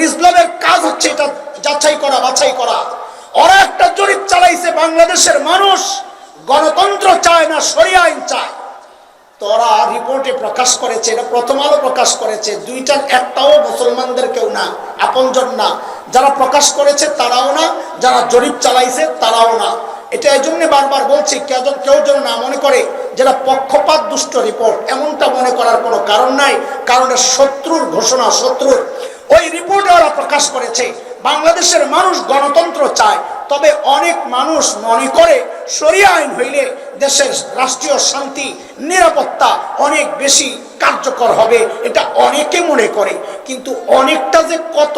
রিজলামের কাজ হচ্ছে এটা যাচাই করা, বাছাই করা। ওরা একটা জরিপ চালাইছে, বাংলাদেশের মানুষ গণতন্ত্র চায় না সরিয়া আইন চায়। রিপোর্টে প্রকাশ করেছে, এটা প্রথম আলো প্রকাশ করেছে। দুইটার একটাও মুসলমানদের কেউ না, আপনজন না। যারা প্রকাশ করেছে তারাও না, যারা জরিপ চালাইছে তারাও না। এটা এই জন্য বারবার বলছি, কেউ যেন না মনে করে যেটা পক্ষপাত দুষ্ট রিপোর্ট এমনটা মনে করার কোনো কারণ নাই, কারণ শত্রুর ঘোষণা, শত্রুর ওই রিপোর্টে ওরা প্রকাশ করেছে, বাংলাদেশের মানুষ গণতন্ত্র চায়, তবে অনেক মানুষ মনে করে সরিয়া আইন হইলে দেশের রাষ্ট্রীয় শান্তি, নিরাপত্তা অনেক বেশি কার্যকর হবে, এটা অনেকে মনে করে। কিন্তু অনেকটা যে কত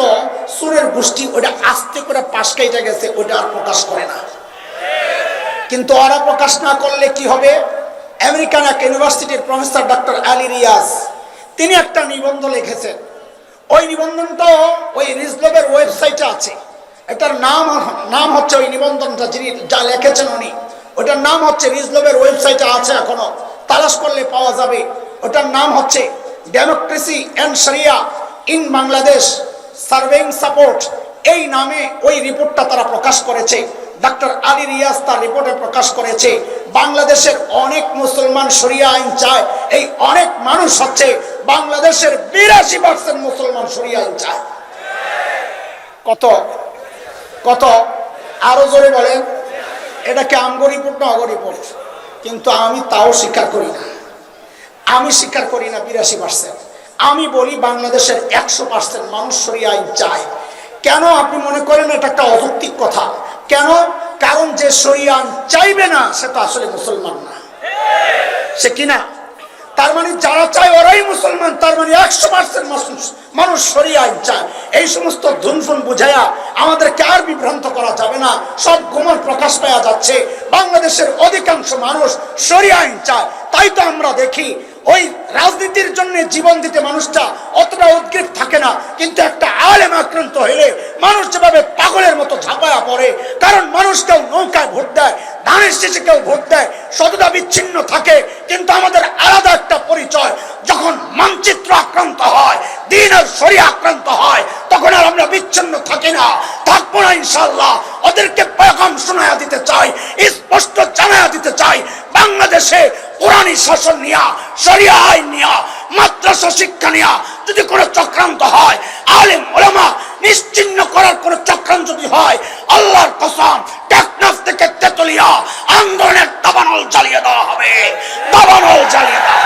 সুরের গোষ্ঠী, ওটা আস্তে করে পাশ কাইটা গেছে, ওটা আর প্রকাশ করে না। কিন্তু ওরা প্রকাশ না করলে কি হবে? আমেরিকান এক ইউনিভার্সিটির প্রফেসর ডক্টর আলী রিয়াজ, তিনি একটা নিবন্ধ লিখেছেন। ওই নিবন্ধনটাও ওই রিজলবের ওয়েবসাইটে আছে। এটার নাম নাম হচ্ছে ওই নিবন্ধনটা, যিনি যা লিখেছেন উনি। ওটার নাম হচ্ছে রিজলবের ওয়েবসাইটে আছে এখনও। তালাশ করলে পাওয়া যাবে। ওটার নাম হচ্ছে democracy and sharia in Bangladesh surveying support এই নামে ওই রিপোর্টটা তারা প্রকাশ করেছে। ডক্টর আলী রিয়াজ তার রিপোর্টে প্রকাশ করেছে, বাংলাদেশের অনেক মুসলমান সরিয়া আইন চায়, এই অনেক মানুষ হচ্ছে বাংলাদেশের বিরাশি পার্সেন্ট মুসলমান শরিয়া আইন চায়। কত? কত? আরও জোরে বলেন। এটা কি আমগো রিপোর্ট না অগ রিপোর্ট কিন্তু আমি তাও স্বীকার করি না। আমি স্বীকার করি না বিরাশি পার্সেন্ট আমি বলি বাংলাদেশের একশো পার্সেন্ট মানুষ সরিয়ে আইন চায়। কেন আপনি মনে করেন এটা একটা অযৌক্তিক কথা? কেন? কারণ যে সরিয়ে আইন চাইবে না, সে তো আসলে মুসলমান না। সে কিনা তার মানে যারা চায় ওরাই মুসলমান, তার মানে একশো পার্সেন্ট মানুষ মানুষ সরিয়ে চায়। এই সমস্ত ধুনফুন বুঝাইয়া আমাদেরকে আর বিভ্রান্ত করা যাবে না। সব গোমর প্রকাশ পাওয়া যাচ্ছে। বাংলাদেশের অধিকাংশ মানুষ সরিয়ে আইন চায়। তাই তো আমরা দেখি ওই রাজনীতির জন্য জীবন দিতে মানুষটা অতটা উদ্গ্রীব থাকে না, কিন্তু একটা আলেম আক্রান্ত হইলে মানুষ যেভাবে পাগলের মতো ঝাঁপায়া পড়ে, কারণ মানুষ কেউ নৌকায় ভোট দেয়, ধানের শেষে কেউ ভোট দেয়, সততা বিচ্ছিন্ন থাকে, কিন্তু আমাদের আলাদা একটা পরিচয়, যখন মানচিত্র আক্রান্ত হয়, দিন আর শরী আক্রান্ত হয়, তখন আর আমরা বিচ্ছিন্ন থাকি না। থাকব না ইনশাল্লাহ ওদেরকে পেগাম শোনায়া দিতে চাই, স্পষ্ট জানায়া দিতে চাই, বাংলাদেশে কোরআনী শাসন নিয়া শরিয়া আইন নিয়া, মাদ্রাসা শিক্ষা নিয়া যদি কোনো চক্রান্ত হয়, আলেম, ওলামা নিশ্চিন্ন করার কোনো চক্রান্ত যদি হয়, আল্লাহর কসম, টেকনাফ থেকে তেতুলিয়া আন্দোলনের দাবানল জ্বালিয়ে দেওয়া হবে। দাবানল জ্বালিয়ে দেওয়া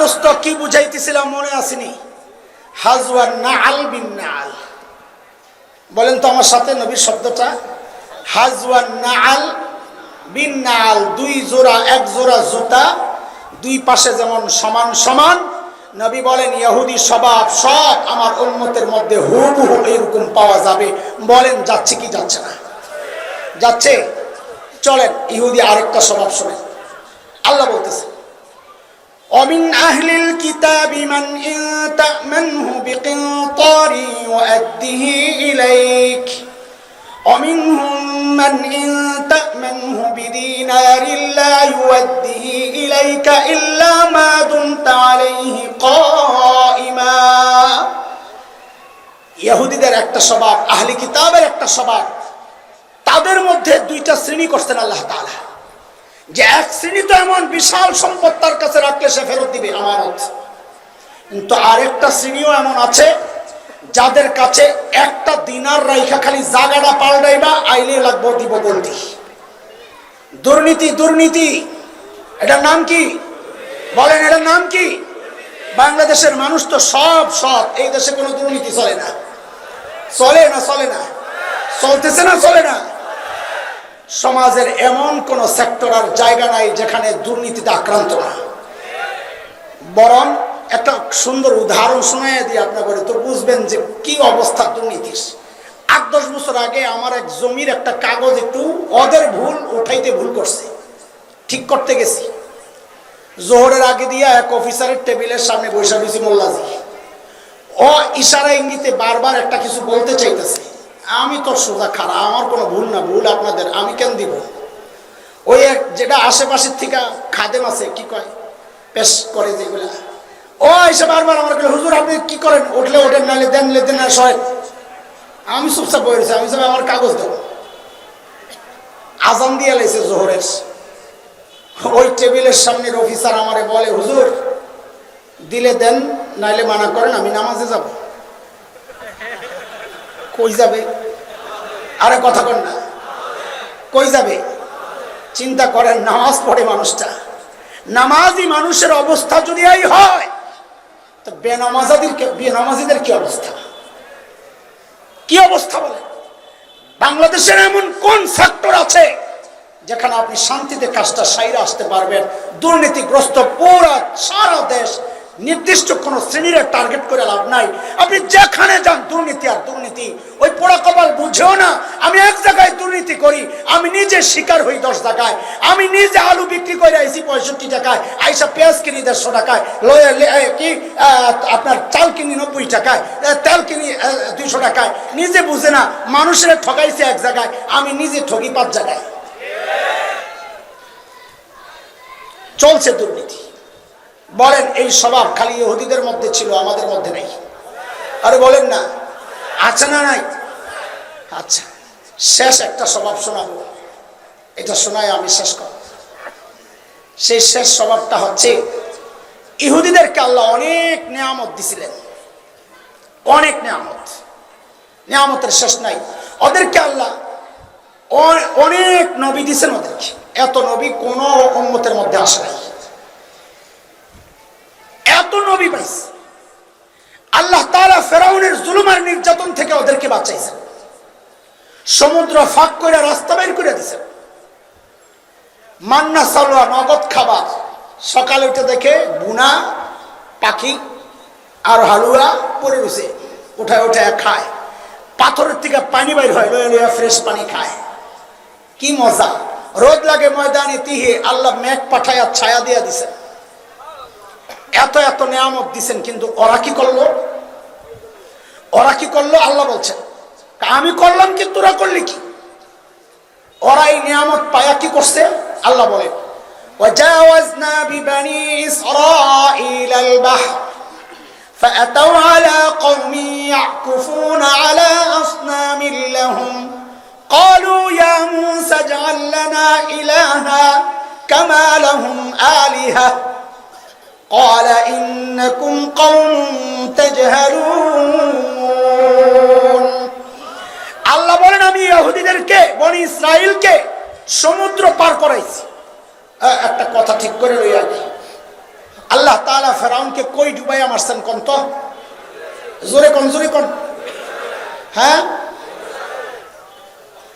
দোস্ত, কি বুঝাইতেছিলাম, মনে আসেনি? হাজওয়ার নাল বিন নাল বলেন তো আমার সাথে নবীর শব্দটা। হাজওয়ার নাল বিন নাল দুই জোড়া, এক জোড়া জুতা, দুই পাশে যেমন সমান সমান, নবী বলেন, ইহুদি স্বভাব সব আমার উন্মতের মধ্যে হুবহু এরকম পাওয়া যাবে। বলেন, যাচ্ছে কি যাচ্ছে না? যাচ্ছে? চলেন, ইহুদি আরেকটা স্বভাব শোনেন। আল্লাহ বলতেছে ومن أهل الكتاب من إن تأمنه بقنطار يؤده إليك ومنهم من إن تأمنه بدينار لا يوده إليك إلا ما دمت عليه قائما ইহুদিদের একটা স্বভাব আহলি কিতাবের একটা স্বভাব তাদের মধ্যে দুইটা শ্রেণী করছেন আল্লাহ তাআলা যে এক শ্রেণি তো এমন বিশাল সম্পদ তার কাছে রাখলে সে ফেরত দিবে আমানত। কিন্তু আরেকটা শ্রেণীও এমন আছে, যাদের কাছে একটা দিনার রাইখা খালি জাগাটা পাল্টাইবা আইলে লাগবো দিব বলতি দুর্নীতি দুর্নীতি, এটার নাম কি? বলেন, এটার নাম কি? বাংলাদেশের মানুষ তো সব সৎ, এই দেশে কোনো দুর্নীতি চলে না। চলে না চলে না। চলতেছে না, চলে না। সমাজের এমন কোন সেক্টর আর জায়গা নাই যেখানে দুর্নীতিতে আক্রান্ত না। বরং একটা সুন্দর উদাহরণ শোনায় দিয়ে আপনাকে তো বুঝবেন যে কি অবস্থা দুর্নীতির। আট দশ বছর আগে আমার এক জমির একটা কাগজ একটু ওদের ভুল উঠাইতে ভুল করছে। ঠিক করতে গেছি। জোহরের আগে দিয়া এক অফিসারের টেবিলের সামনে বৈশা রয়েছি মোল্লাজি। ও ইশারা ইঙ্গিতে বারবার একটা কিছু বলতে চাইতেছে। আমি তো সোজা খারাপ আমার কোনো ভুল না, ভুল আপনাদের, আমি কেন দিব? ওই এক যেটা আশেপাশের থেকে খাদেম আছে, কি কয়? পেশ করে যেগুলা ও এসে বারবার আমার কাছে হুজুর, আপনি কি করেন? উঠলে ওঠেন, নাহলে দেন নাহলে দেন না সয় আমি চুপচাপ রয়েছি আমি সব আমার কাগজ দেবো আজান দিয়ে লাইছে জোহরের। ওই টেবিলের সামনের অফিসার আমারে বলে, হুজুর, দিলে দেন নাইলে মানা করেন, আমি নামাজে যাব। কই যাবে? আরে কথা কন না। কই যাবে? চিন্তা করেন, নামাজ পড়ে মানুষটা। নামাজি মানুষের অবস্থা যদি এই হয়, তো বেনামাজাদের বেনামাজিদের কি অবস্থা? কি অবস্থা বলে বাংলাদেশের এমন কোন সেক্টর আছে যেখানে আপনি শান্তিতে কাজটা সাইরে আসতে পারবেন? দুর্নীতিগ্রস্ত পুরা সারা দেশ নির্দিষ্ট কোন শ্রেণির টার্গেট করে লাভ নাই। আপনি যেখানে যান, দুর্নীতি আর দুর্নীতি। ওই পোড়া কপাল বুঝেও না, আমি এক জায়গায় দুর্নীতি করি, আমি নিজে শিকার হই দশ টাকায় আমি নিজে আলু বিক্রি করে আইসি পঁয়ষট্টি টাকায়, আইসা পেঁয়াজ কিনি দেড়শো টাকায়, লয়ে কি আপনার চাল কিনি নব্বই টাকায় তেল কিনি দুইশো টাকায়। নিজে বুঝে না, মানুষের ঠকাইছে এক জায়গায়, আমি নিজে ঠকি পাঁচ জায়গায়। চলছে দুর্নীতি। বলেন, এই স্বভাব খালি ইহুদিদের মধ্যে ছিল, আমাদের মধ্যে নেই। আরে বলেন না, আছে না নাই? আচ্ছা শেষ একটা স্বভাব শোনাবো। এটা শোনায় আমি শেষ কর সেই শেষ স্বভাবটা হচ্ছে, ইহুদিদেরকে আল্লাহ অনেক নিয়ামত দিছিলেন। অনেক নিয়ামত। নিয়ামতের শেষ নাই। ওদেরকে আল্লাহ অনেক নবী দিছেন ওদেরকে। এত নবী কোন উম্মতের মধ্যে আসে নাই। এত নবী পাইছে আল্লাহ তাআলা ফেরাউনের জুলুমার নির্যাতন থেকে ওদেরকে বাঁচাইছেন সমুদ্র ফাঁক করে রাস্তা বের করে দিয়েছেন মান্না সালোয়া নগদ খাবার। সকালে উঠে দেখে বুনা পাখি আর হালুয়া পরে রয়েছে উঠায় উঠায় খায়। পাথরের থেকে পানি বাইর হয়, লয়ে লইয়া ফ্রেশ পানি খায়। কি মজা। রোদ লাগে ময়দানে তিহে আল্লাহ মেঘ পাঠায়া ছায়া দিয়া দিছেন এত এত নিয়ামত দিছেন কিন্তু ওরা কি করলো ওরা কি করলো আল্লাহ বলছেন আমি করলাম কি তোরা করলি কি ওরা এই নিয়ামত পায়া কি করছে আল্লাহ বলে وجاوزنا ببني إسرائيل البحر فأتوا على قوم يعكفون على أصنام لهم قالوا يا موسى اجعل لنا إلها كما لهم آلهة قال إنكم قوم تجهلون আল্লাহ বলেন আমি ইহুদিদেরকে বনি ইসরায়েলকে সমুদ্র পার করাইছি আহ, একটা কথা ঠিক করে লই আগে আল্লাহ তাআলা ফেরাউনকে কই ডুবাইয়া মারছেন কোন তো জোরে কোন জোরে কোন হ্যাঁ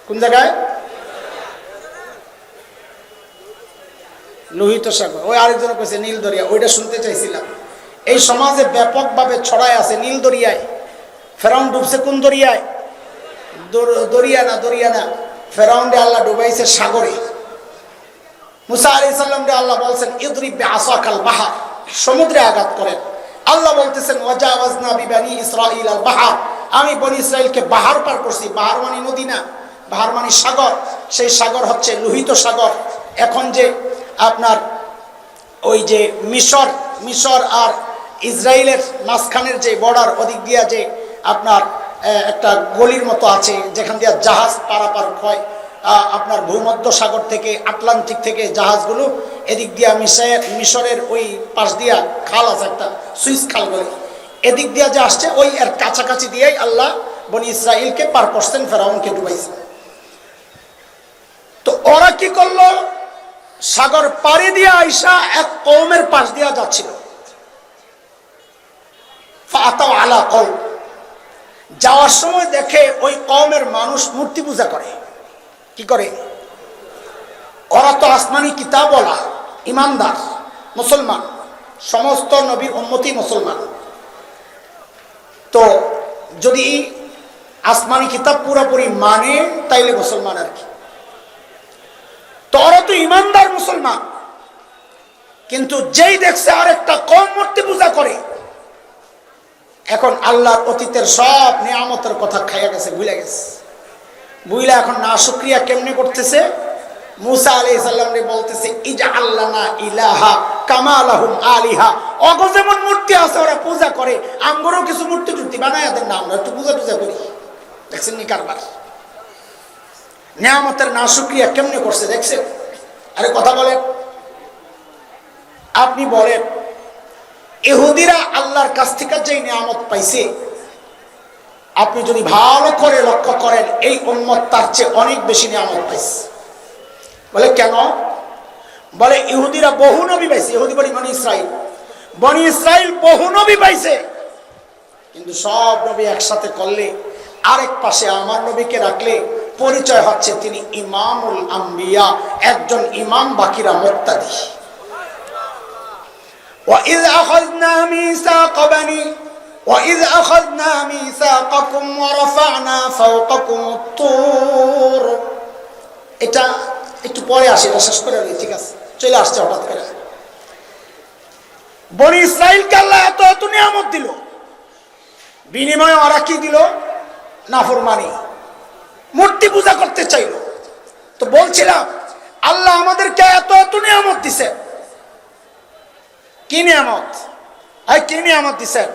কোন জায়গায় লোহিত সাগর। ওই আরেকজন কইছে নীল দরিয়া, ওইটা শুনতে চাইছিলাম। এই সমাজে ব্যাপকভাবে ছড়ায় আছে নীল দরিয়ায়। ফেরাউন ডুবছে কোন দরিয়ায়? দর- দরিয়া না দরিয়া না। ফেরাউন রে আল্লাহ ডুবাইছে সাগরে। মুসা আলি সাল্লাম রে আল্লাহ বলছেন, ইদরিব আসাকাল বাহার। সমুদ্রে আঘাত করেন। আল্লাহ বলতেছেন ওয়াজাওয়াজনা বিবানি ইসরাইল আল বাহার। আমি বনি ইসরাইলকে বাহার পার করছি। বাহার মানে নদী না, বাহার মানে সাগর। সেই সাগর হচ্ছে লোহিত সাগর। এখন যে আপনার ওই যে মিশর মিশর আর ইসরায়েলের মাঝখানের যে বর্ডার ওদিক দিয়া যে আপনার একটা গলির মতো আছে, যেখান দিয়ে জাহাজ পারাপার হয় আপনার ভূমধ্য সাগর থেকে, আটলান্টিক থেকে জাহাজগুলো এদিক দিয়া মিশরের ওই পাশ দিয়া খাল আছে একটা, সুইস খাল বলে। এদিক দিয়া যে আসছে, ওই এর কাছাকাছি দিয়েই আল্লাহ বনি ইসরায়েলকে পার করছেন, ফেরাউনকে ডুবাইছেন। তো ওরা কি করল? সাগর পাড়ি দিয়ে আইসা এক কৌমের পাশ দিয়া যাচ্ছিল। আলা কৌম যাওয়ার সময় দেখে ওই কওমের মানুষ মূর্তি পূজা করে। কি করে? ওরা তো আসমানি কিতাবওয়ালা, ইমানদার, মুসলমান। সমস্ত নবীর উন্মতি মুসলমান। তো যদি আসমানি কিতাব পুরোপুরি মানে তাইলে মুসলমান আর কি। তো ওরা তো ইমানদার মুসলমান। কিন্তু যেই দেখছে আর একটা কম মূর্তি পূজা করে, এখন আল্লাহর অতীতের সব নিয়ামতের কথা খাইয়া গেছে, ভুলে গেছে। বুইলা এখন না শুক্রিয়া কেমনে করতেছে? মুসা রে বলতেছে, ইজা আল্লানা ইলাহা কামালাহুম আলিহা। যেমন মূর্তি আছে, ওরা পূজা করে। কিছু মূর্তি দেন না, আমরা একটু পূজা টুজা করি। দেখছেন নি কারবার? নিয়ামতের না শুক্রিয়া কেমনে করছে দেখছে? আরে কথা বলেন। আপনি বলেন এহুদিরা আল্লাহর কাছ থেকে যে নিয়ামত পাইছে, আপনি যদি ভালো করে লক্ষ্য করেন, এই উন্মত তার চেয়ে অনেক বেশি নিয়ামত পাইছে। বলে কেন? বলে ইহুদিরা বহু নবী পাইছে। ইহুদি বলি বনি ইসরাইল। বনি ইসরাইল বহু নবী পাইছে। কিন্তু সব নবী একসাথে করলে, আরেক পাশে আমার নবীকে রাখলে পরিচয় হচ্ছে তিনি ইমামুল আম্বিয়া একজন ইমাম বাকিরা মোত্তাদি وإذ أخذنا ميثاق بني وإذ أخذنا ميثاقكم ورفعنا فوقكم الطور এটা একটু পরে আসে এটা শেষ করে নিই ঠিক আছে চলে আসছে হঠাৎ করে বনি ইসরাইলকে আল্লাহ এত এত নিয়ামত দিল বিনিময়ে ওরা কি দিল নাফরমানি মূর্তি পূজা করতে চাইল। তো বলছিলাম, আল্লাহ আমাদেরকে এত এত নিয়ামত দিছে। কি নিয়ামত? এই কি নিয়ামত দিছেন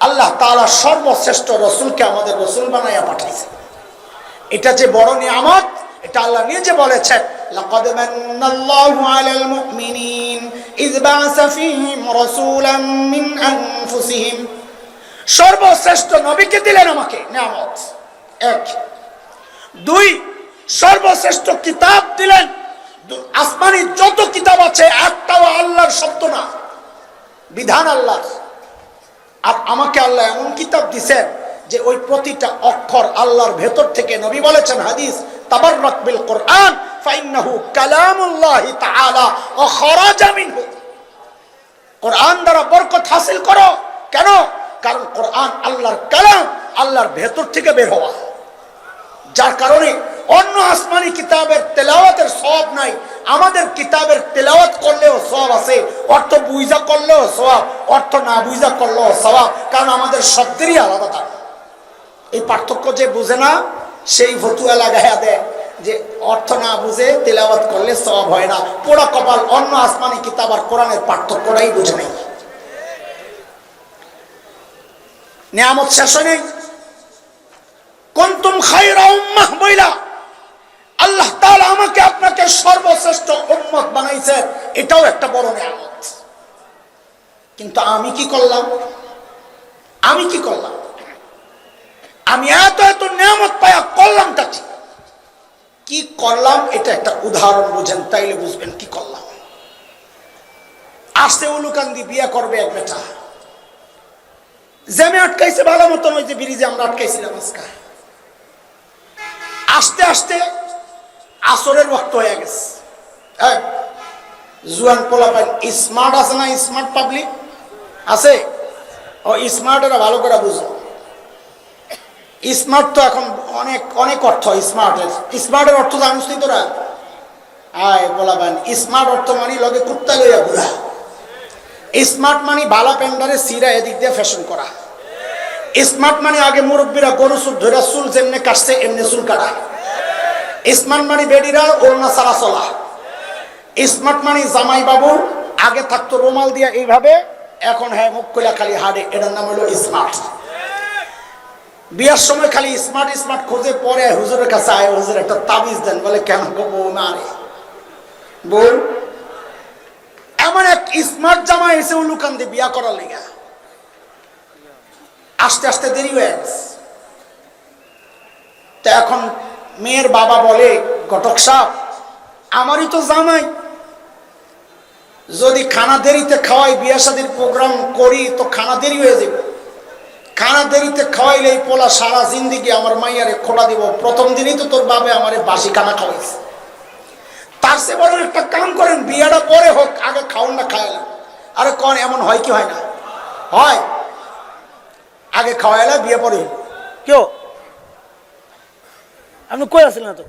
আল্লাহ তাআলা সর্বশ্রেষ্ঠ রসুলকে আমাদের রসুল বানাইয়া পাঠাইছে এটা যে বড় নিয়ামত, এটা আল্লাহ বলেছেন রাসূলাম মিন আনফুসিহিম। সর্বশ্রেষ্ঠ নবীকে দিলেন আমাকে, নিয়ামত। এক। দুই, সর্বশ্রেষ্ঠ কিতাব দিলেন। আসমানি যত কিতাব আছে, একটাও আল্লাহর শব্দ না। বিধান আল্লাহ আর আমাকে আল্লাহ এমন কিতাব দিছেন যে ওই প্রতিটা অক্ষর আল্লাহর ভেতর থেকে নবী বলেছেন হাদিস, তাবাররাক বিল কোরআন, ফাইন্নাহু কালামুল্লাহি তাআলা ওয়া খারাজা মিনহু। কোরআন দ্বারা বরকত হাসিল করো। কেন? কারণ কোরআন আল্লাহর কালাম, আল্লাহর ভেতর থেকে বের হওয়া। যার কারণে অন্য আসমানি কিতাবের তেলাওয়াতের সব নাই। আমাদের কিতাবের তেলাওয়াত করলেও সব আছে, অর্থ বুঝা করলেও সব অর্থ না বুঝা করলেও সবাব কারণ আমাদের শব্দেরই আলাদা দাম এই পার্থক্য যে বুঝে না, সেই ফতুয়া লাগাইয়া দেয় যে অর্থ না বুঝে তেলাওয়াত করলে সব হয় না। পোড়া কপাল অন্য আসমানি কিতাব আর কোরআনের পার্থক্যটাই বুঝে নেই। নিয়ামত শেষ হয় নেই? কন্তুম খাইরা উম্মাহ বইলা। আল্লাহ তাআলা আমাকে আপনাকে সর্বশ্রেষ্ঠ উম্মত বানাইছে এটাও একটা বড় নিয়ামত। কিন্তু আমি কি করলাম? আমি কি করলাম? আমি এত এত নিয়ামত পায়া করলামটা কি? কি করলাম? এটা একটা উদাহরণ বুঝেন, তাইলে বুঝবেন কি করলাম। আসতে উলুকান্দি, বিয়ে করবে এক বেটা। জেমে আটকাইছে, ভালো মতন ওই যে ব্রিজে আমরা আটকাইছিলাম আজকে। আস্তে আস্তে আসরের ওয়াক্ত হয়ে গেছে। এই, জুয়ান পোলা পাই স্মার্ট আছে না স্মার্ট পাবলিক? আছে? ও স্মার্ট এরা ভালো করে বুঝো। স্মার্ট তো এখন অনেক অনেক অর্থ স্মার্টের। স্মার্টের অর্থ জানিস নি তোরা? আয় বান স্মার্ট অর্থ মানে লগে কুত্তা লইয়া ঘুরা। স্মার্ট মানে বালা প্যান্ডারে সিরা এদিক দিয়ে ফ্যাশন করা। স্মার্ট মানে আগে মুরব্বীরা গরু চুল ধরে চুল যেমনে কাটছে, এমনি চুল কাটা স্মার্ট মানে বেডিরা ওড়না সারা চলা। স্মার্ট মানে জামাই বাবু আগে থাকতো রুমাল দিয়া এইভাবে, এখন হ্যাঁ মুখ কইলা খালি হাড়ে এটার নাম হলো স্মার্ট। বিয়ার সময় খালি স্মার্ট স্মার্ট খোঁজে পরে হুজুরের কাছে আয়, হুজুর একটা তাবিজ দেন, বলে, কেন বউ মারে বউ এমন এক স্মার্ট জামা এসে উলুকান দিয়ে বিয়া করার লেগা। আস্তে আস্তে দেরি হয়ে গেছে। তো এখন মেয়ের বাবা বলে, ঘটক সাপ আমারই তো জামাই। যদি খানা দেরিতে খাওয়াই, বিয়া শাদির প্রোগ্রাম করি, তো খানা দেরি হয়ে যাবে। খানা দেরিতে খাওয়াইলে এই পোলা সারা জিন্দিগি আমার মাইয়ারে খোলা দিব। প্রথম দিনই তো তোর বাবে আমারে বাসি খানা খাওয়াইছে। তার সে বরং একটা কাম করেন, বিয়েটা পরে হোক, আগে খাওয়ান না খাওয়াইলাম আরে কন, এমন হয় কি হয় না? হয়। আগে খাওয়াইলা বিয়ে পরে। কেউ আপনি কই আসলেন না তো